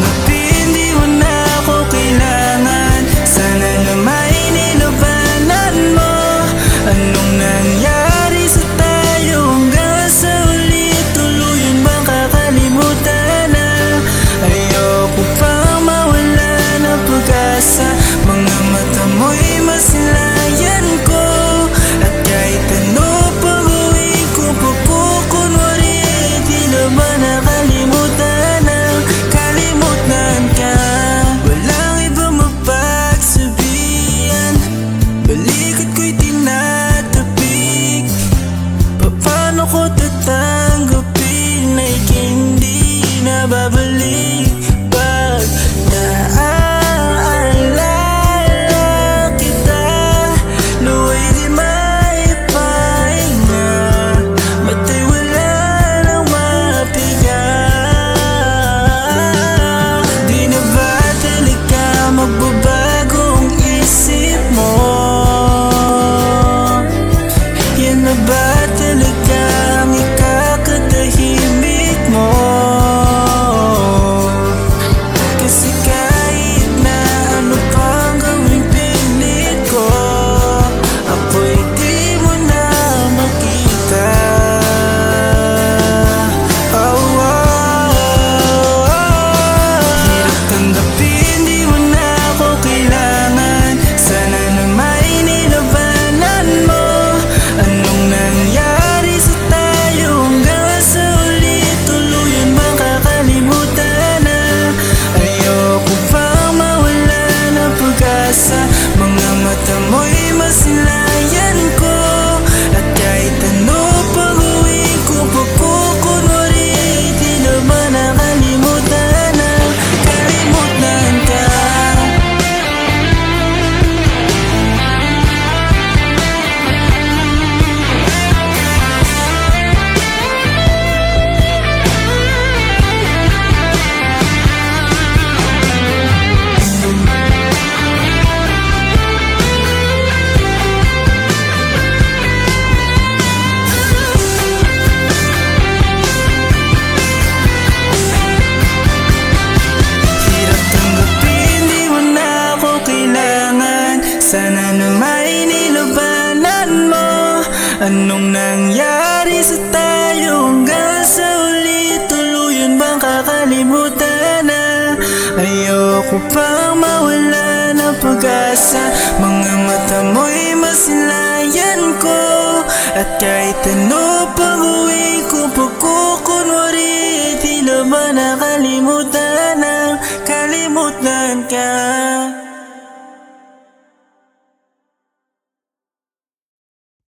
the beat. Sana na may nilabanan mo. Anong nangyari sa tayo hanggang sa uli? Tuluyan bang kakalimutan na? Ayoko pang mawala ng pag-asa. Mga mata mo'y masilayan ko. At kahit ano pag-uwi ko Pagkukunwari ay di naman nakalimutan na. Kalimutan ka